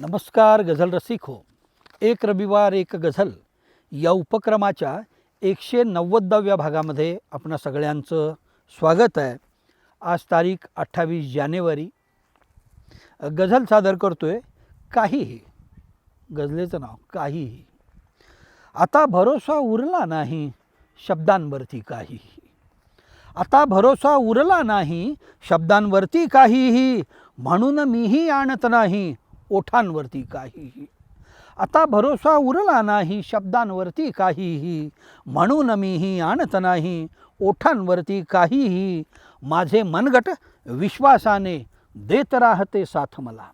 नमस्कार गझल रसिक हो. एक रविवार एक गझल. या उपक्रमाच्या एकशे नव्वदाव्या भागामध्ये आपणा सगळ्यांचं स्वागत आहे. आज तारीख अठ्ठावीस जानेवारी. गझल सादर करतो आहे काहीही. गझलेचं नाव काहीही. आता भरोसा उरला नाही शब्दांवरती काहीही. आता भरोसा उरला नाही शब्दांवरती काहीही. म्हणून मीही आणत नाही. ओठांवरती काहीही. आता भरोसा उरला नाही शब्दांवरती काहीही. म्हणून मीही आणत नाही ओठांवरती काहीही. माझे मनगट विश्वासाने देत राहते साथ मला.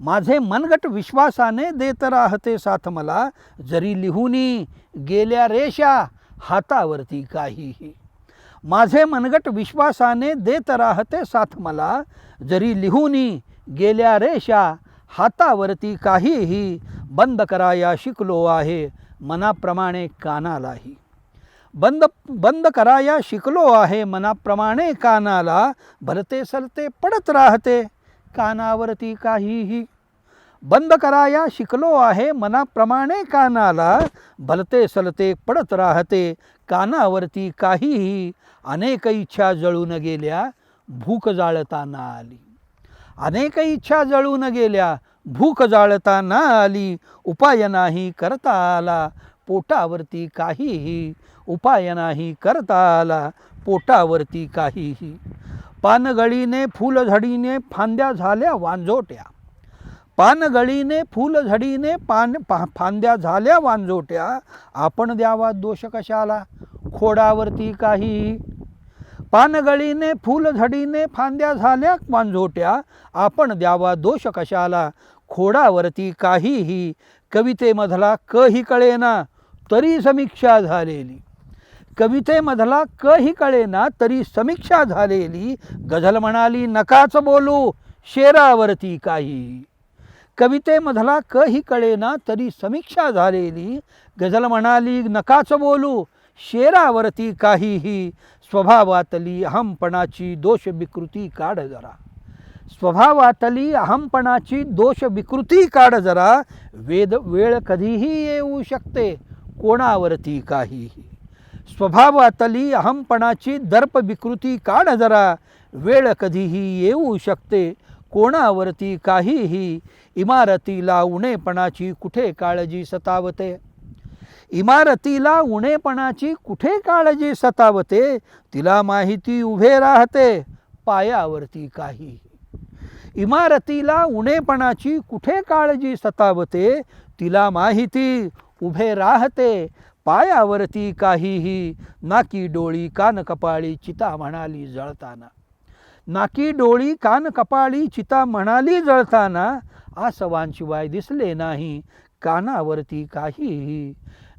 माझे मनगट विश्वासाने देत राहते साथ मला. जरी लिहूनी गेल्या रेषा हातावरती काहीही. माझे मनगट विश्वासाने देत राहते साथ मला. जरी लिहूनी गेल्या रेषा हातावरती काहीही बंद कराया शिकलो आहे मनाप्रमाणे कानालाही. बंद बंद कराया शिकलो आहे मनाप्रमाणे कानाला भलते सलते पडत राहते कानावरती काहीही बंद कराया शिकलो आहे मनाप्रमाणे कानाला भलते सलते पडत राहते कानावरती काहीही अनेक इच्छा जळून गेल्या भूक जाळताना आली. अनेक इच्छा जळून गेल्या. भूक जाळताना आली उपाय नाही करता आला. पोटावरती काहीही उपाय नाही करता आला. पोटावरती काहीही. पानगळीने फुलझडीने फांद्या झाल्या वांजोट्या. पानगळीने फुलझडीने पान पा फांद्या झाल्या वांजोट्या. आपण द्यावा दोष कशाला? खोडावरती काही पानगळीने फुलझडीने फांद्या झाल्या वांजोट्या. आपण द्यावा दोष कशाला? खोडावरती काहीही कवितेमधला क ही कळेना तरी समीक्षा झालेली. कवितेमधला क ही कळेना तरी समीक्षा झालेली. गझल म्हणाली नकाच बोलू शेरावरती काही. कवितेमधला क ही कळेना तरी समीक्षा झालेली. गझल म्हणाली नकाच बोलू शेरावरती काहीही स्वभावातली अहमपणाची दोष विकृती काढ जरा. स्वभावातली अहमपणाची दोष विकृती काढ जरा. वेद वेळ कधीही येऊ शकते कोणावरती काहीही. स्वभावातली अहमपणाची दर्प विकृती काढ जरा. वेळ कधीही येऊ शकते कोणावरती काहीही. इमारतीला उणेपणाची कुठे काळजी सतावते? इमारतीला उणेपणाची कुठे काळजी सतावते? तिला माहिती उभे राहते पायावरती काही. इमारतीला उणेपणाची कुठे काळजी सतावते? तिला माहिती उभे राहते पायावरती काहीही. नाकी डोळी कान कपाळी चिता म्हणाली जळताना. नाकी डोळी कान कपाळी चिता म्हणाली जळताना आसवांशिवाय दिसले नाही. कानावरती काहीही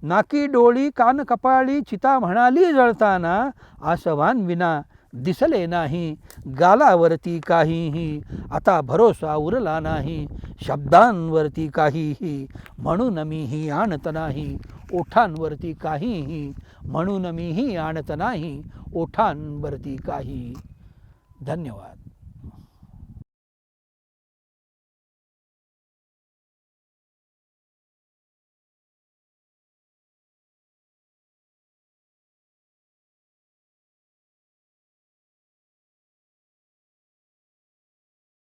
नाकी डोळी कान कपाळी चिता म्हणाली जळताना आसवान विना दिसले नाही. गालावरती काहीही आता भरोसा उरला नाही. शब्दांवरती काहीही म्हणून मीही आणत नाही. ओठांवरती काहीही म्हणून मीही आणत नाही. ओठांवरती काही. धन्यवाद.